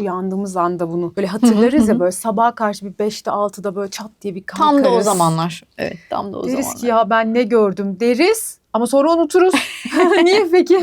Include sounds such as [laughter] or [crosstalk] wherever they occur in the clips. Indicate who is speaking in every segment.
Speaker 1: uyandığımız anda bunu böyle hatırlarız ya böyle sabaha karşı bir 5'te 6'da böyle çat diye bir kalkarız.
Speaker 2: Tam da o zamanlar. Evet tam da o
Speaker 1: Deriz
Speaker 2: zamanlar.
Speaker 1: ki ya ben ne gördüm deriz ama sonra unuturuz. [laughs] [laughs] Niye peki?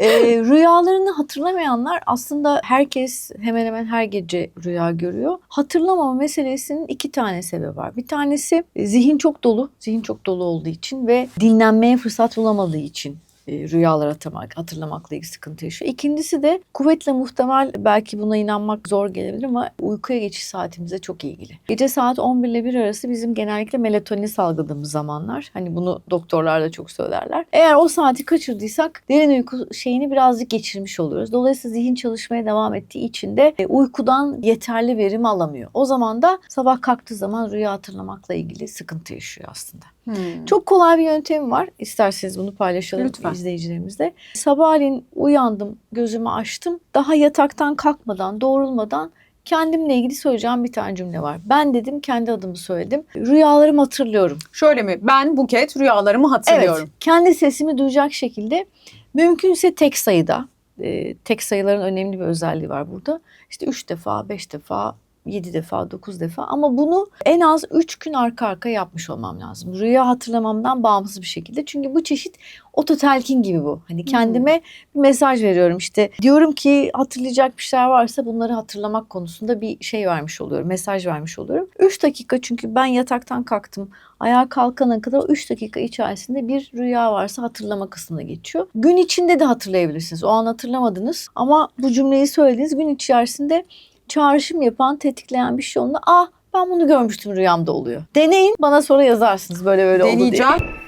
Speaker 2: Ee, rüyalarını hatırlamayanlar aslında herkes hemen hemen her gece rüya görüyor. Hatırlamama meselesinin iki tane sebebi var. Bir tanesi e, zihin çok dolu, zihin çok dolu olduğu için ve dinlenmeye fırsat bulamadığı için e, rüyalar hatırlamak, hatırlamakla ilgili sıkıntı yaşıyor. İkincisi de kuvvetle muhtemel belki buna inanmak zor gelebilir ama uykuya geçiş saatimizle çok ilgili. Gece saat 11 ile 1 arası bizim genellikle melatonin salgıladığımız zamanlar. Hani bunu doktorlar da çok söylerler. Eğer o saati kaçırdıysak derin uyku şeyini birazcık geçirmiş oluyoruz. Dolayısıyla zihin çalışmaya devam ettiği için de e, uykudan yeterli verim alamıyor. O zaman da sabah kalktığı zaman rüya hatırlamakla ilgili sıkıntı yaşıyor aslında.
Speaker 1: Hmm.
Speaker 2: Çok kolay bir yöntemi var. İsterseniz bunu paylaşalım
Speaker 1: Lütfen.
Speaker 2: İzleyicilerimizle. Sabahleyin uyandım, gözümü açtım. Daha yataktan kalkmadan, doğrulmadan kendimle ilgili söyleyeceğim bir tane cümle var. Ben dedim, kendi adımı söyledim. Rüyalarımı hatırlıyorum.
Speaker 1: Şöyle mi? Ben Buket rüyalarımı hatırlıyorum.
Speaker 2: Evet, kendi sesimi duyacak şekilde mümkünse tek sayıda. e, tek sayıların önemli bir özelliği var burada. İşte üç defa, beş defa, yedi defa, dokuz defa ama bunu en az üç gün arka arka yapmış olmam lazım. Rüya hatırlamamdan bağımsız bir şekilde. Çünkü bu çeşit ototelkin gibi bu. Hani kendime bir mesaj veriyorum işte. Diyorum ki hatırlayacak bir şeyler varsa bunları hatırlamak konusunda bir şey vermiş oluyorum. Mesaj vermiş oluyorum. Üç dakika çünkü ben yataktan kalktım. Ayağa kalkana kadar o 3 dakika içerisinde bir rüya varsa hatırlama kısmına geçiyor. Gün içinde de hatırlayabilirsiniz. O an hatırlamadınız ama bu cümleyi söylediğiniz gün içerisinde çağrışım yapan, tetikleyen bir şey olduğunda ah ben bunu görmüştüm rüyamda oluyor. Deneyin bana sonra yazarsınız böyle böyle oldu diye.
Speaker 1: Deneyeceğim.